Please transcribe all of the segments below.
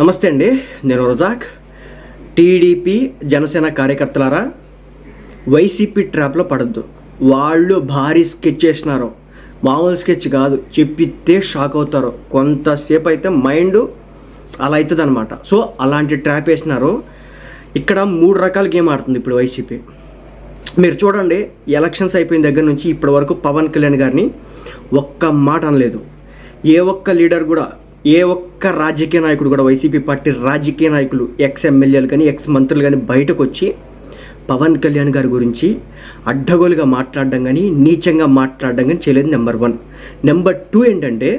నమస్తే అండి నేను రజాక్. టీడీపీ జనసేన కార్యకర్తలారా వైసీపీ ట్రాప్లో పడద్దు. వాళ్ళు భారీ స్కెచ్ చేసినారు మామూలు స్కెచ్ కాదు చెప్పితే షాక్ అవుతారు. కొంతసేపు అయితే మైండ్ అలా అవుతుంది అనమాట సో అలాంటి ట్రాప్ వేసినారు. ఇక్కడ మూడు రకాల గేమ్ ఆడుతుంది ఇప్పుడు వైసీపీ. మీరు చూడండి ఎలక్షన్స్ అయిపోయిన దగ్గర నుంచి ఇప్పటి వరకు పవన్ కళ్యాణ్ గారిని ఒక్క మాట అనలేదు. ఏ ఒక్క లీడర్ కూడా ఏ ఒక్క రాజకీయ నాయకుడు కూడా వైసీపీ పార్టీ రాజకీయ నాయకులు ఎక్స్ ఎమ్మెల్యేలు కానీ ఎక్స్ మంత్రులు కానీ బయటకు వచ్చి పవన్ కళ్యాణ్ గారి గురించి అడ్డగోలుగా మాట్లాడడం కానీ నీచంగా మాట్లాడడం కానీ చేయలేదు నెంబర్ వన్. నెంబర్ టూ ఏంటంటే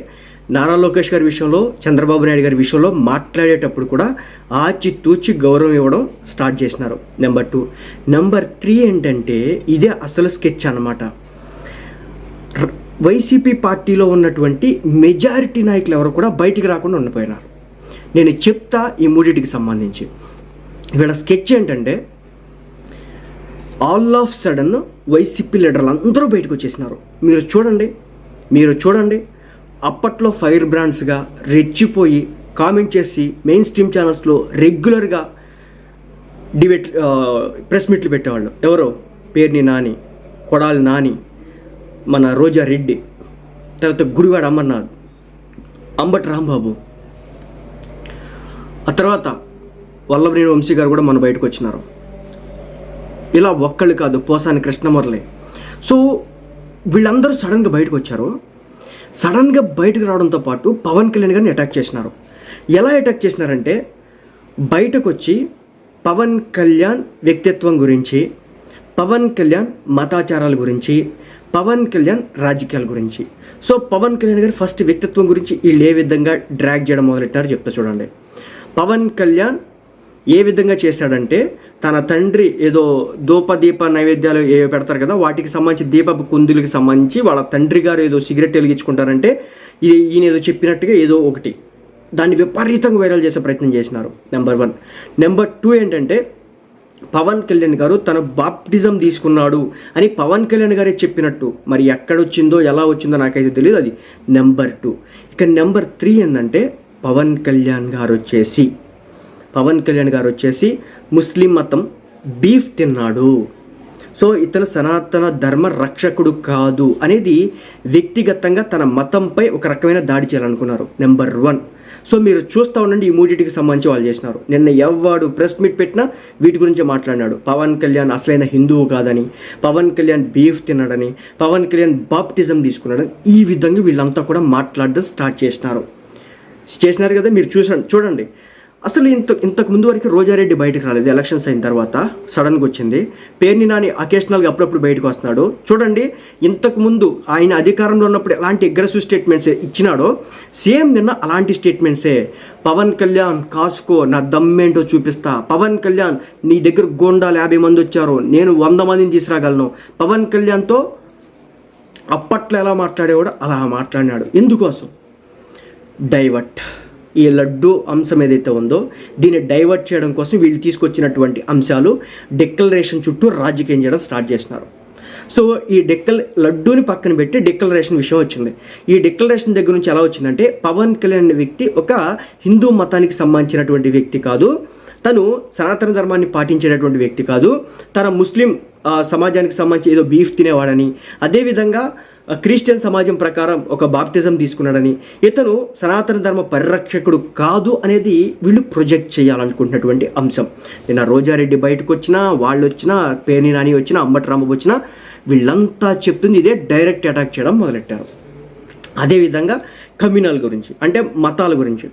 నారా లోకేష్ గారి విషయంలో చంద్రబాబు నాయుడు గారి విషయంలో మాట్లాడేటప్పుడు కూడా ఆచి తూచి గౌరవం ఇవ్వడం స్టార్ట్ చేసినారు నెంబర్ టూ. నెంబర్ త్రీ ఏంటంటే ఇదే అసలు స్కెచ్ అనమాట వైసీపీ పార్టీలో ఉన్నటువంటి మెజారిటీ నాయకులు ఎవరు కూడా బయటికి రాకుండా ఉండిపోయినారు. నేను చెప్తా ఈ మూడింటికి సంబంధించి. ఇక్కడ స్కెచ్ ఏంటంటే ఆల్ ఆఫ్ సడన్ వైసీపీ లీడర్లు అందరూ బయటకు వచ్చేసినారు. మీరు చూడండి మీరు చూడండి అప్పట్లో ఫైర్ బ్రాండ్స్గా రెచ్చిపోయి కామెంట్ చేసి మెయిన్ స్ట్రీమ్ ఛానల్స్లో రెగ్యులర్గా డిబేట్ ప్రెస్ మీట్లు పెట్టేవాళ్ళు. ఎవరో? పేర్ని నాని కొడాలి నాని మన రోజా రెడ్డి తర్వాత గుడివాడ అమర్నాథ్ అంబటి రాంబాబు. ఆ తర్వాత వల్లభనేని వంశీ గారు కూడా మన బయటకు వచ్చినారు. ఇలా ఒక్కళ్ళు కాదు పోసాని కృష్ణమురళి సో వీళ్ళందరూ సడన్గా బయటకు వచ్చారు. సడన్గా బయటకు రావడంతో పాటు పవన్ కళ్యాణ్ గారిని అటాక్ చేసినారు. ఎలా అటాక్ చేసినారంటే బయటకు వచ్చి పవన్ కళ్యాణ్ వ్యక్తిత్వం గురించి పవన్ కళ్యాణ్ మతాచారాల గురించి పవన్ కళ్యాణ్ రాజకీయాల గురించి. సో పవన్ కళ్యాణ్ గారి ఫస్ట్ వ్యక్తిత్వం గురించి వీళ్ళు ఏ విధంగా డ్రాగ్ చేయడం మొదలెట్టారు చెప్తా చూడండి. పవన్ కళ్యాణ్ ఏ విధంగా చేశాడంటే తన తండ్రి ఏదో దూపదీప నైవేద్యాలు ఏవో పెడతారు కదా వాటికి సంబంధించి దీపపు కుందులకి సంబంధించి వాళ్ళ తండ్రి గారు ఏదో సిగరెట్ వెలిగించుకుంటారంటే ఇది ఈయన ఏదో చెప్పినట్టుగా ఏదో ఒకటి. దాన్ని విపరీతంగా వైరల్ చేసే ప్రయత్నం చేసినారు నెంబర్ వన్ నెంబర్ టూ ఏంటంటే పవన్ కళ్యాణ్ గారు తన బాప్టిజం తీసుకున్నాడు అని పవన్ కళ్యాణ్ గారే చెప్పినట్టు. మరి ఎక్కడొచ్చిందో ఎలా వచ్చిందో నాకైతే తెలియదు అది నెంబర్ టూ. ఇక నెంబర్ త్రీ ఏంటంటే పవన్ కళ్యాణ్ గారు వచ్చేసి. పవన్ కళ్యాణ్ గారు వచ్చేసి ముస్లిం మతం బీఫ్ తిన్నాడు. సో ఇతను సనాతన ధర్మ రక్షకుడు కాదు అనేది వ్యక్తిగతంగా తన మతంపై ఒక రకమైన దాడి చేయాలనుకున్నారు. Number one. సో మీరు చూస్తూ ఉండండి ఈ మూడింటికి సంబంధించి వాళ్ళు చేసినారు. నిన్న ఎవడు ప్రెస్ మీట్ పెట్టినా వీటి గురించి మాట్లాడినాడు. పవన్ కళ్యాణ్ అసలైన హిందువు కాదని పవన్ కళ్యాణ్ బీఫ్ తిన్నాడని పవన్ కళ్యాణ్ బాప్టిజం తీసుకున్నాడని ఈ విధంగా వీళ్ళంతా కూడా మాట్లాడడం స్టార్ట్ చేసినారు. చేసినారు కదా మీరు చూసండి చూడండి. అసలు ఇంత ఇంతకు ముందు వరకు రోజారెడ్డి బయటకు రాలేదు. ఎలక్షన్స్ అయిన తర్వాత సడన్గా వచ్చింది. పేర్ని నాని అకేషనల్గా అప్పుడప్పుడు బయటకు వస్తున్నాడు. చూడండి ఇంతకు ముందు ఆయన అధికారంలో ఉన్నప్పుడు ఎలాంటి అగ్రెసివ్ స్టేట్మెంట్స్ ఇచ్చినాడో సేమ్ నిన్న అలాంటి స్టేట్మెంట్సే. పవన్ కళ్యాణ్ కాసుకో నా దమ్మేంటో చూపిస్తా. పవన్ కళ్యాణ్ నీ దగ్గర గోండాలు యాభై మంది వచ్చారు. నేను వంద మందిని తీసుకురాగలను. పవన్ కళ్యాణ్తో అప్పట్లో ఎలా మాట్లాడేవాడో అలా మాట్లాడినాడు. ఎందుకోసం? డైవర్ట్. ఈ లడ్డు అంశం ఏదైతే ఉందో దీన్ని డైవర్ట్ చేయడం కోసం వీళ్ళు తీసుకొచ్చినటువంటి అంశాలు డిక్లరేషన్ చుట్టూ రాజకీయం చేయడం స్టార్ట్ చేసినారు. సో ఈ డెక్కల్ లడ్డూని పక్కన పెట్టి డిక్లరేషన్ విషయం వచ్చింది. ఈ డిక్లరేషన్ దగ్గర నుంచి ఎలా వచ్చిందంటే పవన్ కళ్యాణ్ అనే వ్యక్తి ఒక హిందూ మతానికి సంబంధించినటువంటి వ్యక్తి కాదు. తను సనాతన ధర్మాన్ని పాటించేటటువంటి వ్యక్తి కాదు. తన ముస్లిం సమాజానికి సంబంధించి ఏదో బీఫ్ తినేవాడని. అదేవిధంగా క్రిస్టియన్ సమాజం ప్రకారం ఒక బాప్టిజం తీసుకున్నాడని ఇతను సనాతన ధర్మ పరిరక్షకుడు కాదు అనేది వీళ్ళు ప్రొజెక్ట్ చేయాలనుకుంటున్నటువంటి అంశం. నిన్న రోజారెడ్డి బయటకు వచ్చినా వాళ్ళు వచ్చినా పేర్ని నాని వచ్చినా అంబటి రాంబాబు వచ్చినా వీళ్ళంతా చెప్తుంది ఇదే డైరెక్ట్ అటాక్ చేయడం మొదలెట్టారు. అదేవిధంగా కమ్యూనల్ గురించి అంటే మతాల గురించి.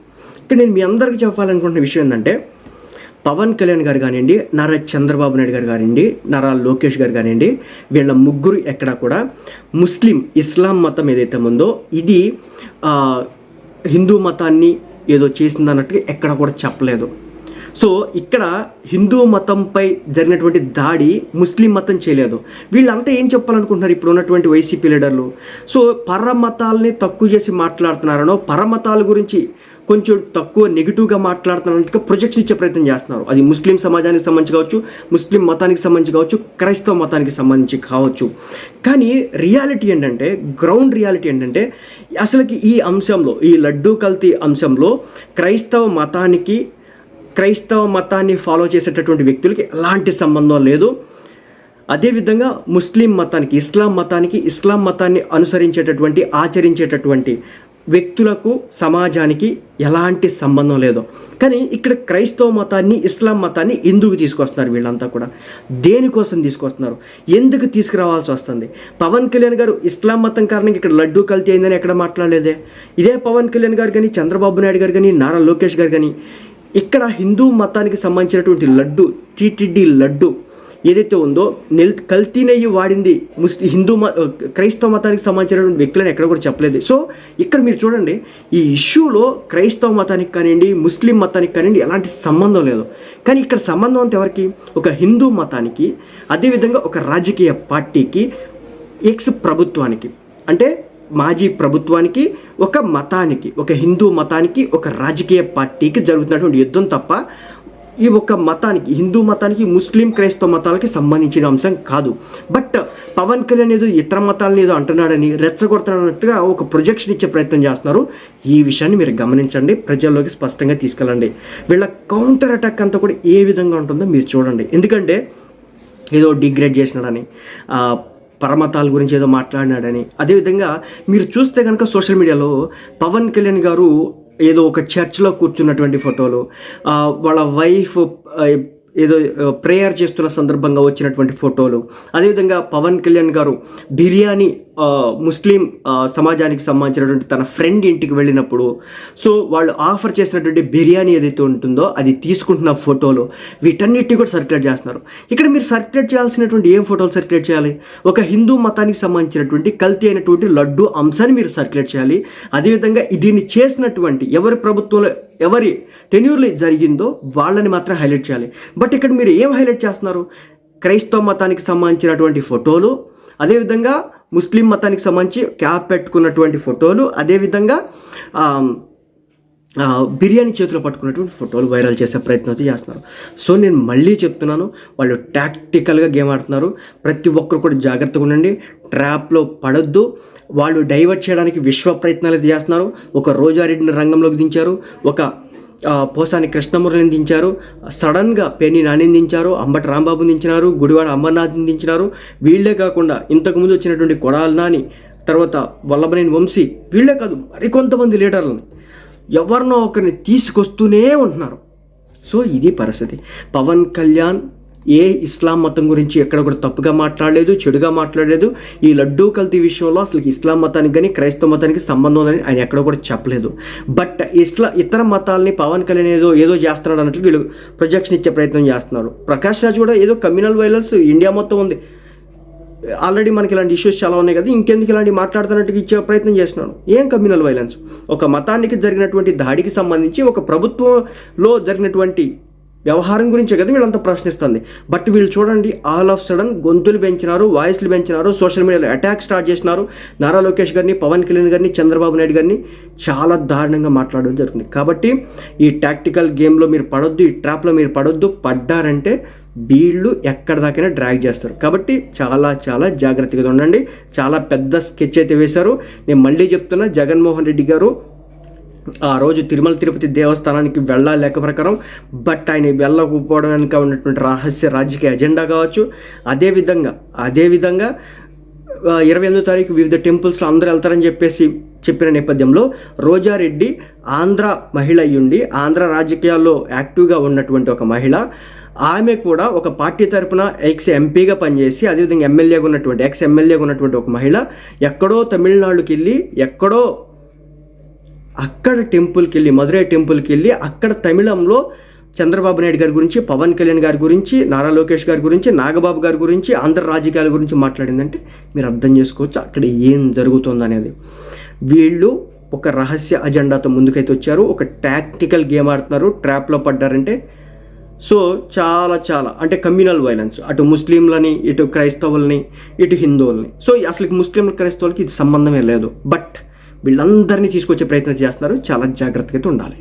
ఇక్కడ నేను మీ అందరికీ చెప్పాలనుకుంటున్న విషయం ఏంటంటే పవన్ కళ్యాణ్ గారు కానివ్వండి నారా చంద్రబాబు నాయుడు గారు కానివ్వండి నారా లోకేష్ గారు కానివ్వండి వీళ్ళ ముగ్గురు ఎక్కడ కూడా ముస్లిం ఇస్లాం మతం ఏదైతే ఉందో ఇది హిందూ మతాన్ని ఏదో చేసింది అన్నట్టుగా ఎక్కడ కూడా చెప్పలేదు. సో ఇక్కడ హిందూ మతంపై జరిగినటువంటి దాడి ముస్లిం మతం చేయలేదు. వీళ్ళంతా ఏం చెప్పాలనుకుంటున్నారు ఇప్పుడు ఉన్నటువంటి వైసీపీ లీడర్లు? సో పరమతాల్ని తక్కువ చేసి మాట్లాడుతున్నారనో పరమతాల గురించి కొంచెం తక్కువ నెగిటివ్గా మాట్లాడుతున్నట్టుగా ప్రొజెక్ట్స్ ఇచ్చే ప్రయత్నం చేస్తున్నారు. అది ముస్లిం సమాజానికి సంబంధించి కావచ్చు ముస్లిం మతానికి సంబంధించి కావచ్చు క్రైస్తవ మతానికి సంబంధించి కావచ్చు. కానీ రియాలిటీ ఏంటంటే గ్రౌండ్ రియాలిటీ ఏంటంటే అసలుకి ఈ అంశంలో ఈ లడ్డూ కల్తీ అంశంలో క్రైస్తవ మతానికి క్రైస్తవ మతాన్ని ఫాలో చేసేటటువంటి వ్యక్తులకి ఎలాంటి సంబంధం లేదు. అదేవిధంగా ముస్లిం మతానికి ఇస్లాం మతానికి ఇస్లాం మతాన్ని అనుసరించేటటువంటి ఆచరించేటటువంటి వ్యక్తులకు సమాజానికి ఎలాంటి సంబంధం లేదు. కానీ ఇక్కడ క్రైస్తవ మతాన్ని ఇస్లాం మతాన్ని ఎందుకు తీసుకొస్తున్నారు వీళ్ళంతా కూడా? దేనికోసం తీసుకొస్తున్నారు? ఎందుకు తీసుకురావాల్సి వస్తుంది? పవన్ కళ్యాణ్ గారు ఇస్లాం మతం కారణంగా ఇక్కడ లడ్డూ కల్తీ అయిందని ఎక్కడ మాట్లాడలేదే? ఇదే పవన్ కళ్యాణ్ గారు కానీ చంద్రబాబు నాయుడు గారు కానీ నారా లోకేష్ గారు కానీ ఇక్కడ హిందూ మతానికి సంబంధించినటువంటి లడ్డు టీటీడీ లడ్డు ఏదైతే ఉందో నెల్ కల్తీ నెయ్యి వాడింది ముస్లిం హిందూ మత క్రైస్తవ మతానికి సంబంధించినటువంటి వ్యక్తులను ఎక్కడ కూడా చెప్పలేదు. సో ఇక్కడ మీరు చూడండి ఈ ఇష్యూలో క్రైస్తవ మతానికి కానివ్వండి ముస్లిం మతానికి కానివ్వండి ఎలాంటి సంబంధం లేదు. కానీ ఇక్కడ సంబంధం అంత ఎవరికి? ఒక హిందూ మతానికి అదేవిధంగా ఒక రాజకీయ పార్టీకి ఎక్స్ ప్రభుత్వానికి. అంటే మాజీ ప్రభుత్వానికి ఒక మతానికి ఒక హిందూ మతానికి ఒక రాజకీయ పార్టీకి జరుగుతున్నటువంటి యుద్ధం తప్ప ఈ ఒక మతానికి హిందూ మతానికి ముస్లిం క్రైస్తవ మతాలకి సంబంధించిన అంశం కాదు. బట్ పవన్ కళ్యాణ్ ఏదో ఇతర మతాలను ఏదో అంటున్నాడని రెచ్చగొడుతున్నట్టుగా ఒక ప్రొజెక్షన్ ఇచ్చే ప్రయత్నం చేస్తున్నారు. ఈ విషయాన్ని మీరు గమనించండి ప్రజల్లోకి స్పష్టంగా తీసుకెళ్ళండి. వీళ్ళ కౌంటర్ అటాక్ అంతా కూడా ఏ విధంగా ఉంటుందో మీరు చూడండి. ఎందుకంటే ఏదో డిగ్రేడ్ చేసినాడని పరమతాల గురించి ఏదో మాట్లాడినాడని. అదేవిధంగా మీరు చూస్తే కనుక సోషల్ మీడియాలో పవన్ కళ్యాణ్ గారు ఏదో ఒక చర్చ్లో కూర్చున్నటువంటి ఫోటోలు ఆ, వాళ్ళ వైఫ్ ఏదో ప్రేయర్ చేస్తున్న సందర్భంగా వచ్చినటువంటి ఫోటోలు. అదేవిధంగా పవన్ కళ్యాణ్ గారు బిర్యానీ ముస్లిం సమాజానికి సంబంధించినటువంటి తన ఫ్రెండ్ ఇంటికి వెళ్ళినప్పుడు సో వాళ్ళు ఆఫర్ చేసినటువంటి బిర్యానీ ఏదైతే ఉంటుందో అది తీసుకుంటున్న ఫోటోలు వీటన్నిటి కూడా సర్క్యులేట్ చేస్తున్నారు. ఇక్కడ మీరు సర్క్యులేట్ చేయాల్సినటువంటి ఏం ఫోటోలు సర్క్యులేట్ చేయాలి? ఒక హిందూ మతానికి సంబంధించినటువంటి కల్తీ అయినటువంటి లడ్డు అంశాన్ని మీరు సర్క్యులేట్ చేయాలి. అదేవిధంగా దీన్ని చేసినటువంటి ఎవరి ప్రభుత్వంలో ఎవరి టెన్యూర్లో జరిగిందో వాళ్ళని మాత్రం హైలైట్ చేయాలి. బట్ ఇక్కడ మీరు ఏం హైలైట్ చేస్తున్నారు? క్రైస్తవ మతానికి సంబంధించినటువంటి ఫోటోలు అదేవిధంగా ముస్లిం మతానికి సంబంధించి క్యాప్ పెట్టుకున్నటువంటి ఫోటోలు అదేవిధంగా బిర్యానీ చేతిలో పట్టుకున్నటువంటి ఫోటోలు వైరల్ చేసే ప్రయత్నం అయితే చేస్తున్నారు. సో నేను మళ్ళీ చెప్తున్నాను వాళ్ళు టాక్టికల్గా గేమ్ ఆడుతున్నారు. ప్రతి ఒక్కరు కూడా జాగ్రత్తగా ఉండండి ట్రాప్లో పడొద్దు. వాళ్ళు డైవర్ట్ చేయడానికి విశ్వ ప్రయత్నాలు అయితే చేస్తున్నారు. ఒక రోజారెడ్డిని రంగంలోకి దించారు. ఒక పోసాని కృష్ణమురళిని దించారు. సడన్గా పెని నానిని దించారు. అంబటి రాంబాబుని దించినారు. గుడివాడ అమర్నాథ్ని దించినారు. వీళ్ళే కాకుండా ఇంతకుముందు వచ్చినటువంటి కొడాల నాని తర్వాత వల్లభనేని వంశీ వీళ్ళే కాదు మరికొంతమంది లీడర్లని ఎవరినో ఒకరిని తీసుకొస్తూనే ఉంటున్నారు. సో ఇది పరిస్థితి. పవన్ కళ్యాణ్ ఏ ఇస్లాం మతం గురించి ఎక్కడ కూడా తప్పుగా మాట్లాడలేదు చెడుగా మాట్లాడలేదు. ఈ లడ్డూ కల్తీ విషయంలో అసలు ఇస్లాం మతానికి కానీ క్రైస్తవ మతానికి సంబంధం ఉందని ఆయన ఎక్కడ కూడా చెప్పలేదు. బట్ ఇస్లా ఇతర మతాలని పవన్ కళ్యాణ్ ఏదో ఏదో చేస్తున్నాడు అన్నట్లు వీళ్ళు ప్రొజెక్షన్ ఇచ్చే ప్రయత్నం చేస్తున్నారు. ప్రకాష్ రాజ్ కూడా ఏదో కమ్యూనల్ వైలెన్స్ ఇండియా మొత్తం ఉంది. ఆల్రెడీ మనకి ఇలాంటి ఇష్యూస్ చాలా ఉన్నాయి కదా ఇంకెందుకు ఇలాంటి మాట్లాడుతున్నట్టుగా ఇచ్చే ప్రయత్నం చేస్తున్నాడు ఏం కమ్యూనల్ వైలెన్స్? ఒక మతానికి జరిగినటువంటి దాడికి సంబంధించి ఒక ప్రభుత్వంలో జరిగినటువంటి వ్యవహారం గురించే కదా వీళ్ళంతా ప్రశ్నిస్తుంది. బట్ వీళ్ళు చూడండి ఆల్ ఆఫ్ సడన్ గొంతులు పెంచినారు వాయిస్లు పెంచినారు సోషల్ మీడియాలో అటాక్ స్టార్ట్ చేసినారు. నారా లోకేష్ గారిని పవన్ కళ్యాణ్ గారిని చంద్రబాబు నాయుడు గారిని చాలా దారుణంగా మాట్లాడడం జరుగుతుంది. కాబట్టి ఈ టాక్టికల్ గేమ్లో మీరు పడొద్దు ఈ ట్రాప్లో మీరు పడొద్దు పడ్డారంటే వీళ్ళు ఎక్కడిదాకైనా డ్రాగ్ చేస్తారు. కాబట్టి చాలా చాలా జాగ్రత్తగా ఉండండి. చాలా పెద్ద స్కెచ్ అయితే వేశారు. నేను మళ్ళీ చెప్తున్నా జగన్మోహన్ రెడ్డి గారు ఆ రోజు తిరుమల తిరుపతి దేవస్థానానికి వెళ్ళాలి లెక్క ప్రకారం బట్ ఆయన వెళ్ళకపోవడం వెనుక ఉన్నటువంటి రహస్య రాజకీయ ఎజెండా కావచ్చు. అదేవిధంగా అదేవిధంగా ఇరవై ఎనిమిదో తారీఖు వివిధ టెంపుల్స్లో అందరూ వెళ్తారని చెప్పేసి చెప్పిన నేపథ్యంలో రోజారెడ్డి ఆంధ్ర మహిళ అయ్యుండి ఆంధ్ర రాజకీయాల్లో యాక్టివ్గా ఉన్నటువంటి ఒక మహిళ. ఆమె కూడా ఒక పార్టీ తరపున ఎక్స్ ఎంపీగా పనిచేసి అదేవిధంగా ఎమ్మెల్యేగా ఉన్నటువంటి ఎక్స్ ఎమ్మెల్యేగా ఉన్నటువంటి ఒక మహిళ. ఎక్కడో తమిళనాడుకి వెళ్ళి ఎక్కడో అక్కడ టెంపుల్కి వెళ్ళి మధురై టెంపుల్కి వెళ్ళి అక్కడ తమిళంలో చంద్రబాబు నాయుడు గారి గురించి పవన్ కళ్యాణ్ గారి గురించి నారా లోకేష్ గారి గురించి నాగబాబు గారి గురించి ఆంధ్ర రాజకీయాల గురించి మాట్లాడిందంటే మీరు అర్థం చేసుకోవచ్చు అక్కడ ఏం జరుగుతుందనేది వీళ్ళు ఒక రహస్య అజెండాతో ముందుకైతే వచ్చారు. ఒక టాక్టికల్ గేమ్ ఆడుతున్నారు. ట్రాప్లో పడ్డారంటే సో చాలా చాలా అంటే కమ్యూనల్ వైలెన్స్ అటు ముస్లింలని ఇటు క్రైస్తవుల్ని ఇటు హిందువుల్ని. సో అసలు ముస్లింలు క్రైస్తవులకి ఇది సంబంధమే లేదు. బట్ వీళ్ళందరినీ తీసుకొచ్చే ప్రయత్నం చేస్తున్నారు. చాలా జాగ్రత్తగా ఉండాలి.